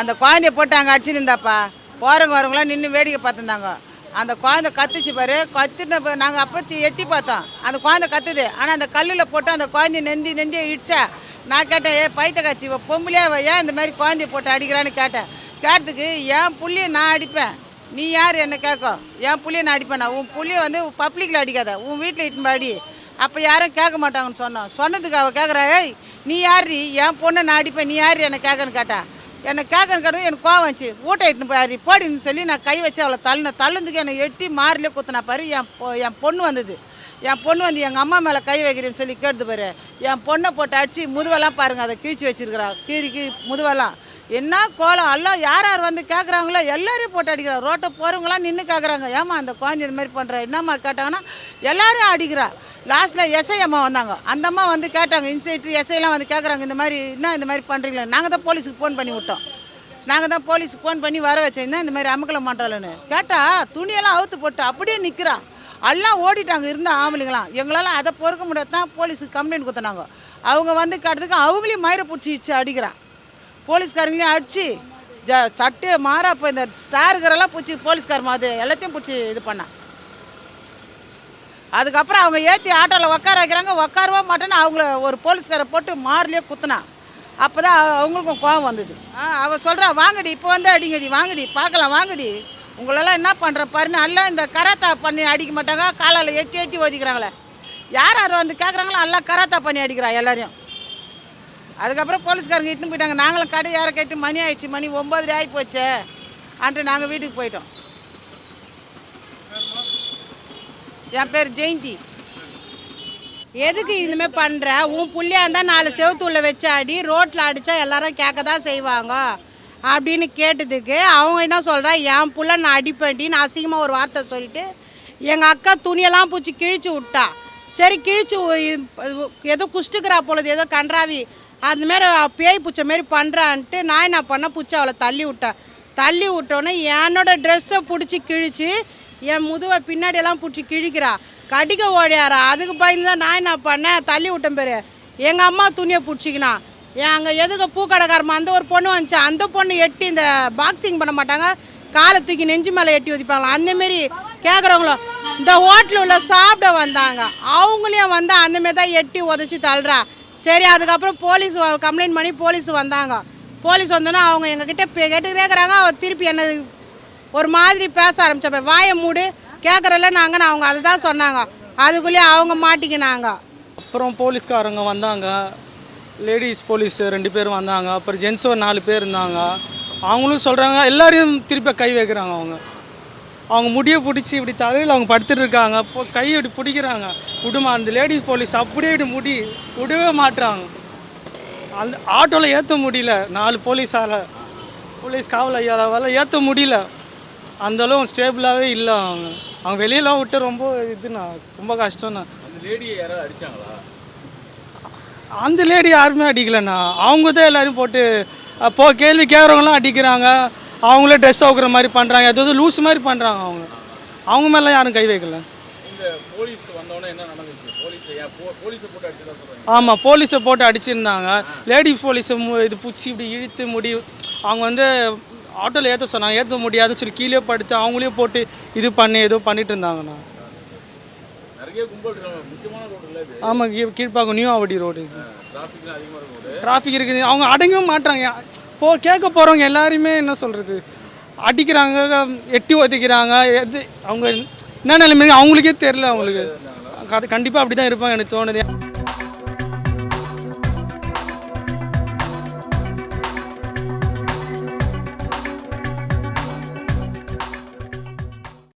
அந்த குழந்தைய போட்டு அங்கே அடிச்சுன்னு இருந்தாப்பா. போகிறவங்க வரவங்களாம் நின்று வேடிக்கை பார்த்துருந்தாங்க. அந்த குழந்தை கத்துச்சு பாரு. கத்துன நாங்கள் அப்போ எட்டி பார்த்தோம். அந்த குழந்தை கத்துது. ஆனால் அந்த கல்லில் போட்டு அந்த குழந்தைய நெந்தி நெந்தியை இடிச்சா. நான் கேட்டேன் ஏ பைத்த காட்சி இவ பொம்பளையா ஏன் இந்த மாதிரி குழந்தைய போட்டு அடிக்கிறான்னு கேட்டேன். கேட்டதுக்கு என் புள்ளைய நான் அடிப்பேன். நீ யார்? என்ன கேட்கும் என் புள்ளைய நான் அடிப்பேனா உன் புள்ளைய வந்து பப்ளிக்கில் அடிக்காத. உன் வீட்டில் இட்டுன்னு அடி. அப்போ யாரும் கேட்க மாட்டாங்கன்னு சொன்னோம். சொன்னதுக்கு அவள் கேட்குறா ஏய் நீ யாரு என் பொண்ணை நான் அடிப்பேன். நீ யார் என்ன கேட்கன்னு கேட்டா. என்னை கேட்கன்னு கேட்டது எனக்கு கோவம் வச்சு ஊட்ட பாரு போடின்னு சொல்லி நான் கை வச்சு அவளை தள்ளின. தள்ளுந்துக்கு என்னை எட்டி மாறிலே குத்துனா பாரு என் பொ- என் பொண்ணு வந்தது. என் பொண்ணு வந்து எங்கள் அம்மா மேலே கை வைக்கிறேன்னு சொல்லி கேட்டு பாரு. என் பொண்ணை போட்டு அடித்து முதுவெல்லாம் பாருங்கள் அதை கிழிச்சு வச்சிருக்கிறா. கீறி கீ முதுவெல்லாம். என்ன கோலம்? எல்லாம் யார் யார் வந்து கேட்குறாங்களோ எல்லாரையும் போட்டு அடிக்கிறா ரோட்டை போகிறவங்களாம் நின்று கேட்குறாங்க ஏமா அந்த குழந்தை இந்த மாதிரி பண்ணுற என்னம்மா கேட்டாங்கன்னா எல்லாரும் அடிக்கிறா லாஸ்ட்டில் எஸ்ஐ அம்மா வந்தாங்க. அந்த அம்மா வந்து கேட்டாங்க இன்சைட்டு எஸ்ஐலாம் வந்து கேட்குறாங்க இந்த மாதிரி என்ன இந்த மாதிரி பண்ணுறீங்களா நாங்கள் தான் போலீஸுக்கு ஃபோன் பண்ணி விட்டோம். நாங்கள் தான் போலீஸுக்கு ஃபோன் பண்ணி வர வச்சிருந்தேன் இந்த மாதிரி அமுக்கலை மாட்டாளன்னு கேட்டால் துணியெல்லாம் அவுத்து போட்டு அப்படியே நிற்கிறா எல்லாம் ஓடிட்டாங்க இருந்த ஆம்பளைங்களாம். எங்களால் அதை பொறுக்க முடியாது தான் போலீஸுக்கு கம்ப்ளைண்ட் கொடுத்தனாங்க. அவங்க வந்து கேட்டதுக்கு அவங்களையும் மயிரை பிடிச்சி வச்சு அடிக்கிறான் போலீஸ்காரங்களையும் அடிச்சு ஜ சட்டையை மாறா இப்போ இந்த ஸ்டாருக்கிறெல்லாம் பிடிச்சி போலீஸ்காரமா அது எல்லாத்தையும் பிடிச்சி இது பண்ணான் அதுக்கப்புறம் அவங்க ஏற்றி ஆட்டோவில் உட்கார வைக்கிறாங்க உட்காரவே மாட்டேன்னு அவங்கள ஒரு போலீஸ்காரை போட்டு மார்லேயே குத்துனான் அப்போ தான் அவங்களுக்கும் கோபம் வந்தது. ஆ அவள் சொல்கிறா வாங்கடி இப்போ வந்து அடிங்கடி வாங்கடி பார்க்கலாம் வாங்கடி. உங்களெல்லாம் என்ன பண்ணுற பாருன்னு எல்லாம் இந்த கராத்தா பண்ணி அடிக்க மாட்டாங்க காலால் எட்டி எட்டி ஒதிக்கிறாங்களே யார் யார் வந்து கேட்குறாங்களோ எல்லாம் கராத்தா பண்ணி அடிக்கிறா எல்லாரையும். அதுக்கப்புறம் போலீஸ்காரங்க இட்டுன்னு போயிட்டாங்க. நாங்களும் கடை யாரை கேட்டு மணி ஆயிடுச்சு. மணி ஒம்பது ஆகி போச்சே. அன்ட்டு நாங்கள் வீட்டுக்கு போயிட்டோம். என் பேர் ஜெயந்தி. எதுக்கு இதுமே பண்ணுற உன் புள்ளியாக இருந்தால் நாலு செவுத்துள்ள வச்சு அடி ரோட்டில் அடித்தா எல்லாரும் கேட்க தான் செய்வாங்க. அப்படின்னு கேட்டதுக்கு அவங்க என்ன சொல்கிறா என் புள்ள நான் அடிப்பேன்டின்னு அசிங்கமாக ஒரு வார்த்தை சொல்லிட்டு எங்கள் அக்கா துணியெல்லாம் பூச்சி கிழிச்சு விட்டா. சரி கிழிச்சு ஏதோ குஷ்டுக்கிறா பொழுது ஏதோ கன்றாவி. அந்த பேய் பூச்ச மாரி பண்ணுறான்ட்டு நான் என்ன பண்ண பூச்சி அவளை தள்ளி விட்டேன். தள்ளி விட்டோன்னே என்னோட ட்ரெஸ்ஸை பிடிச்சி கிழிச்சு என் முதுவை பின்னாடியெல்லாம் பிடிச்சி கிழிக்கிறா. கடிக்க ஓடியாரா அதுக்கு பயந்து தான் நான் என்ன பண்ணேன் தள்ளி விட்டேன் பேர். எங்கள் அம்மா துணியை பிடிச்சிக்கினா. என் அங்கே எதுக்கு பூக்கடைக்காரமா அந்த ஒரு பொண்ணு வந்துச்சு. அந்த பொண்ணு எட்டி இந்த பாக்ஸிங் பண்ண மாட்டாங்க. காலை தூக்கி நெஞ்சு மேலே எட்டி ஒதிப்பாங்களா அந்தமாரி கேட்குறவங்களோ இந்த ஹோட்டலில் உள்ள சாப்பிட வந்தாங்க. அவங்களையும் வந்து அந்தமாரி தான் எட்டி உதச்சி தள்ளுறா. சரி அதுக்கப்புறம் போலீஸ் கம்ப்ளைண்ட் பண்ணி போலீஸ் வந்தாங்க. போலீஸ் வந்தோன்னா அவங்க எங்ககிட்ட பே- கேட்டு கேட்குறாங்க அவ திருப்பி என்ன ஒரு மாதிரி பேச ஆரம்பித்தப்ப வாயை மூடு கேட்குறல நாங்கள் அவங்க அதை தான் சொன்னாங்க. அதுக்குள்ளேயே அவங்க மாட்டிக்கினாங்க. அப்புறம் போலீஸ்காரங்க வந்தாங்க. லேடிஸ் போலீஸ் ரெண்டு பேர் வந்தாங்க. அப்புறம் ஜென்ஸ் ஒரு நாலு பேர் இருந்தாங்க. அவங்களும் சொல்கிறாங்க எல்லாரையும் திருப்பி கை வைக்கிறாங்க அவங்க. அவங்க முடியை பிடிச்சி இப்படி தலையில் அவங்க படுத்துட்டு இருக்காங்க. இப்போ கை இப்படி பிடிக்கிறாங்க. விடுமா அந்த லேடிஸ் போலீஸ் அப்படியே இப்படி முடி விடவே மாட்டுறாங்க அந்த ஆட்டோவில் ஏற்ற முடியல. நாலு போலீஸால் போலீஸ் காவல் ஐயாவால் ஏற்ற முடியல. அந்தளவு ஸ்டேபிளாகவே இல்லை அவங்க. அவங்க வெளியெல்லாம் விட்டு ரொம்ப இதுண்ணா ரொம்ப கஷ்டம்ண்ணா. அந்த லேடியை யாராவது அடிச்சாங்களா? அந்த லேடி யாருமே அடிக்கலண்ணா. அவங்க தான் எல்லாரும் போட்டு அப்போ கேள்வி கேட்குறவங்களாம் அடிக்கிறாங்க. அவங்களே ட்ரெஸ் அவுக்குற மாதிரி பண்ணுறாங்க ஏதாவது லூஸ் மாதிரி பண்ணுறாங்க அவங்க. அவங்க மேலே யாரும் கை வைக்கல. ஆமாம் போலீஸை போட்டு அடிச்சிருந்தாங்க. லேடி போலீஸை இது பிடிச்சி இப்படி இழுத்து முடி அவங்க வந்து ஆட்டோவில் ஏற்ற சொன்னாங்க. ஏற்ற முடியாதுன்னு சொல்லி கீழே படுத்து அவங்களே போட்டு இது பண்ணி ஏதோ பண்ணிட்டு இருந்தாங்கண்ணா. ஆமாம் கீழ் Kilpauk new Avadi road traffic இருக்குது. அவங்க அடங்கவும் மாட்றாங்க. இப்போ கேட்க போகிறவங்க எல்லாருமே என்ன சொல்கிறது அடிக்கிறாங்க எட்டி ஒதைக்கிறாங்க எது அவங்க என்ன நிலைமை அவங்களுக்கே தெரில அவங்களுக்கு. கண்டிப்பாக அப்படி தான் இருப்பாங்க எனக்கு தோணுது.